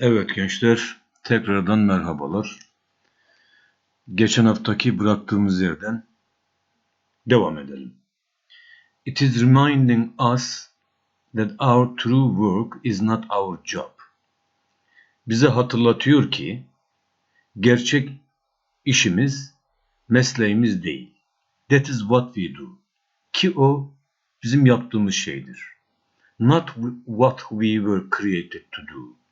Evet gençler, tekrardan merhabalar. Geçen haftaki bıraktığımız yerden devam edelim. It is reminding us that our true work is not our job. Bize hatırlatıyor ki gerçek işimiz mesleğimiz değil. That is what we do. Ki o bizim yaptığımız şeydir. Not what we were created to do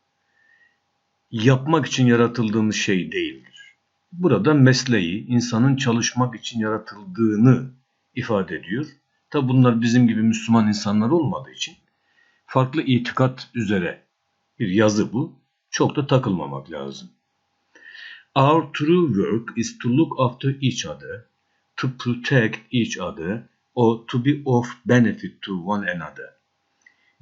yapmak için yaratıldığımız şey değildir. Burada mesleği insanın çalışmak için yaratıldığını ifade ediyor. Tabi bunlar bizim gibi Müslüman insanlar olmadığı için farklı itikat üzere bir yazı bu. Çok da takılmamak lazım. Our true work is to look after each other, to protect each other, or to be of benefit to one another.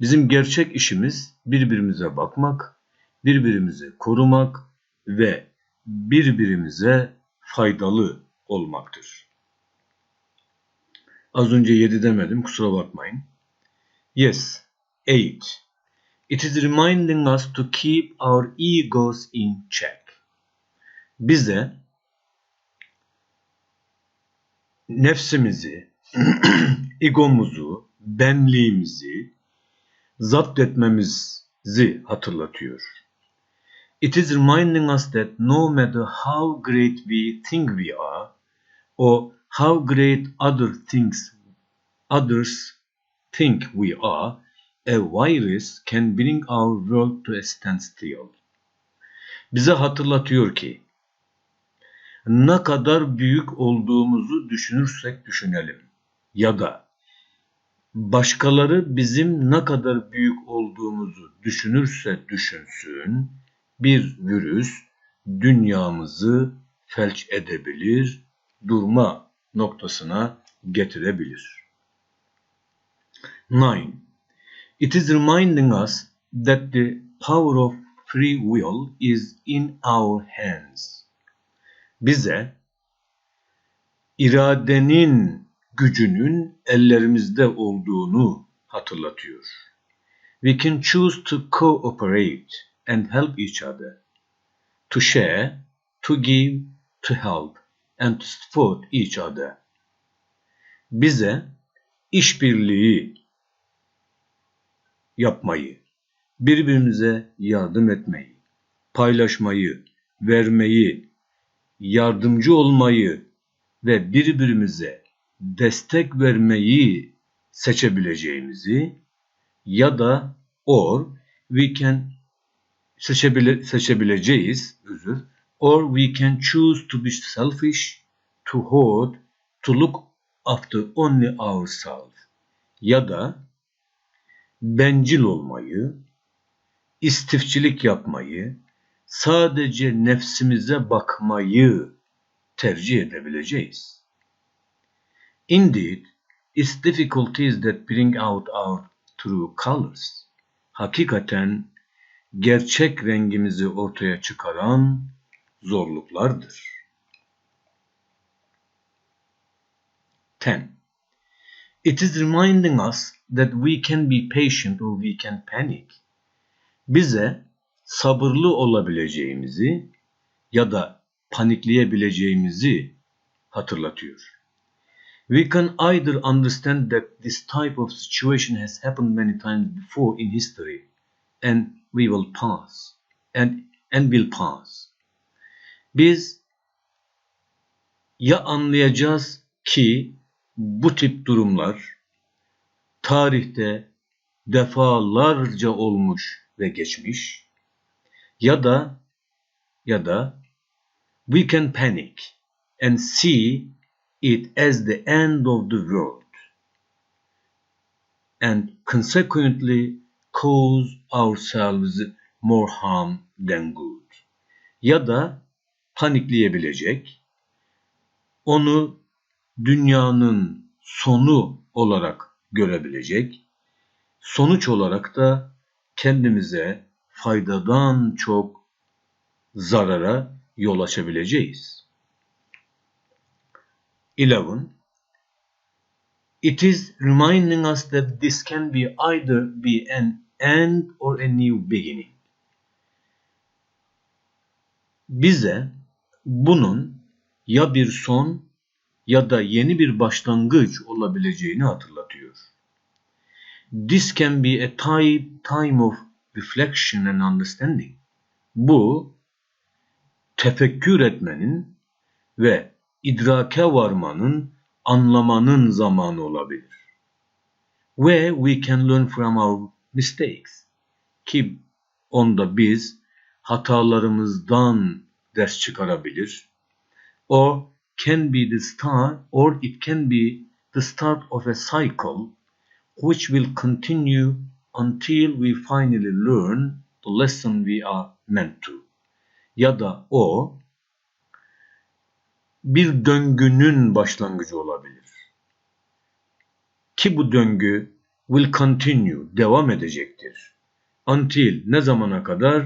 Bizim gerçek işimiz birbirimize bakmak, birbirimizi korumak ve birbirimize faydalı olmaktır. Az önce 7 demedim kusura bakmayın. Yes, 8. It is reminding us to keep our egos in check. Bize nefsimizi, egomuzu, benliğimizi zapt etmemizi hatırlatıyor. It is reminding us that no matter how great we think we are, or how great other things others think we are, a virus can bring our world to a standstill. Bize hatırlatıyor ki ne kadar büyük olduğumuzu düşünürsek düşünelim ya da başkaları bizim ne kadar büyük olduğumuzu düşünürse düşünsün bir virüs dünyamızı felç edebilir, durma noktasına getirebilir. 9. It is reminding us that the power of free will is in our hands. Bize iradenin gücünün ellerimizde olduğunu hatırlatıyor. We can choose to cooperate and help each other, to share, to give, to help and to support each other. Bize işbirliği yapmayı, birbirimize yardım etmeyi, paylaşmayı, vermeyi, yardımcı olmayı ve birbirimize destek vermeyi seçebileceğimizi ya da or we can seçebile, seçebileceğiz özür or we can choose to be selfish, to hoard, to look after only ourselves ya da bencil olmayı, istifçilik yapmayı, sadece nefsimize bakmayı tercih edebileceğiz. Indeed, it's difficulties that bring out our true colors. Hakikaten gerçek rengimizi ortaya çıkaran zorluklardır. 10. It is reminding us that we can be patient or we can panic. Bize sabırlı olabileceğimizi ya da panikleyebileceğimizi hatırlatıyor. We can either understand that this type of situation has happened many times before in history and we will pass and and will pass. Biz ya anlayacağız ki bu tip durumlar tarihte defalarca olmuş ve geçmiş ya da ya da we can panic and see it as the end of the world and consequently cause ourselves more harm than good. Ya da panikleyebilecek, onu dünyanın sonu olarak görebilecek, sonuç olarak da kendimize faydadan çok zarara yol açabileceğiz. 11. It is reminding us that this can be either be an end or a new beginning. bize bunun ya bir son ya da yeni bir başlangıç olabileceğini hatırlatıyor. This can be a time, time of reflection and understanding. Bu tefekkür etmenin ve idrake varmanın, anlamanın zamanı olabilir. Where we can learn from our mistakes. Ki onda biz hatalarımızdan ders çıkarabilir. O can be the start or it can be the start of a cycle which will continue until we finally learn the lesson we are meant to. Ya da o bir döngünün başlangıcı olabilir. Ki bu döngü will continue, devam edecektir. Until ne zamana kadar?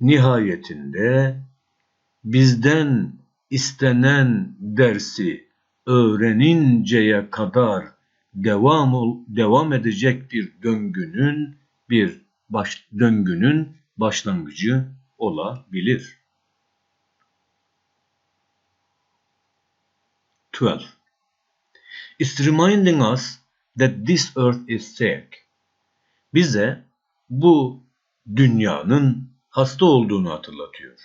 Nihayetinde bizden istenen dersi öğreninceye kadar devam devam edecek bir döngünün bir baş, döngünün başlangıcı olabilir. 12. It's reminding us that this earth is sick. Bize bu dünyanın hasta olduğunu hatırlatıyor.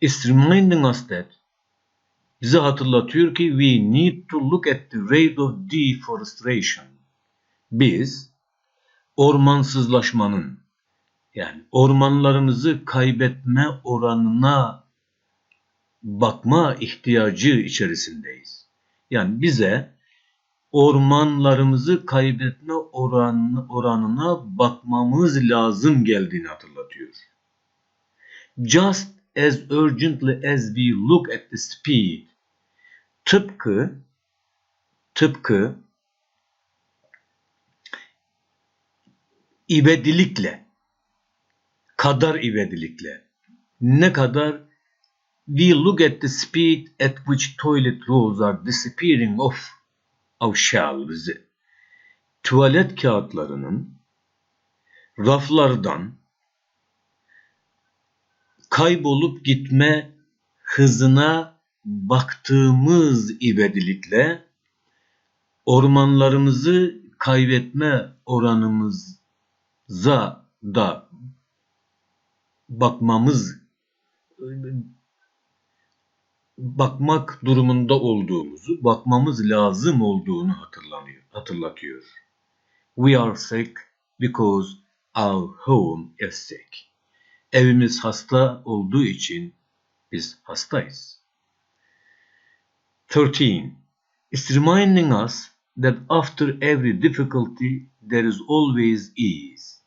It's reminding us that bize hatırlatıyor ki we need to look at the rate of deforestation. Biz ormansızlaşmanın yani ormanlarımızı kaybetme oranına bakma ihtiyacı içerisindeyiz. Yani bize ormanlarımızı kaybetme oran, oranına bakmamız lazım geldiğini hatırlatıyor. Just as urgently as we look at the speed tıpkı tıpkı ivedilikle kadar ivedilikle ne kadar we look at the speed at which toilet rolls are disappearing off our shelves tuvalet kağıtlarının raflardan kaybolup gitme hızına baktığımız ivedilikle ormanlarımızı kaybetme oranımıza da bakmamız bakmak durumunda olduğumuzu, bakmamız lazım olduğunu hatırlanıyor, hatırlatıyor. We are sick because our home is sick. Evimiz hasta olduğu için biz hastayız. 13. It's reminding us that after every difficulty there is always ease.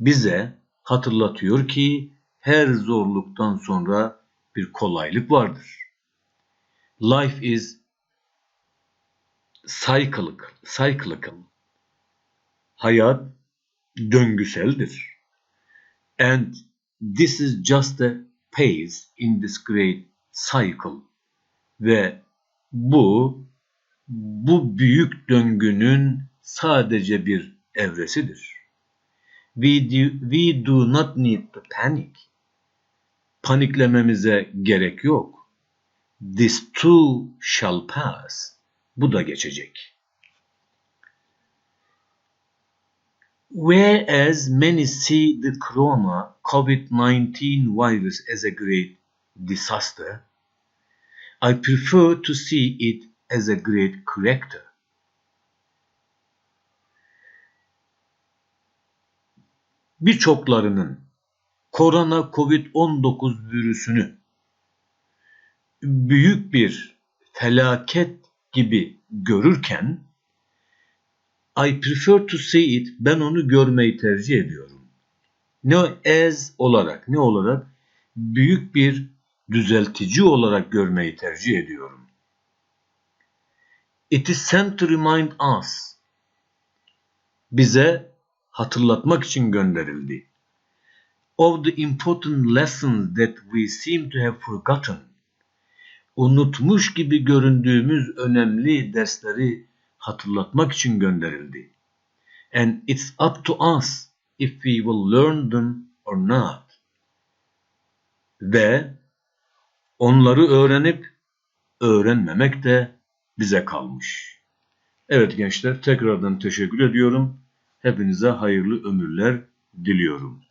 Bize hatırlatıyor ki her zorluktan sonra bir kolaylık vardır. Life is cyclical. cyclical. Hayat döngüseldir. And this is just a phase in this great cycle. Ve bu bu büyük döngünün sadece bir evresidir. We do, we do not need to panic. Paniklememize gerek yok. This too shall pass. Bu da geçecek. Whereas many see the corona COVID-19 virus as a great disaster, I prefer to see it as a great corrector. Birçoklarının korona COVID-19 virüsünü büyük bir felaket gibi görürken I prefer to see it ben onu görmeyi tercih ediyorum. Ne as olarak ne olarak büyük bir düzeltici olarak görmeyi tercih ediyorum. It is sent to remind us. Bize hatırlatmak için gönderildi. Of the important lessons that we seem to have forgotten unutmuş gibi göründüğümüz önemli dersleri hatırlatmak için gönderildi. And it's up to us if we will learn them or not. Ve Onları öğrenip öğrenmemek de bize kalmış. Evet gençler tekrardan teşekkür ediyorum. Hepinize hayırlı ömürler diliyorum.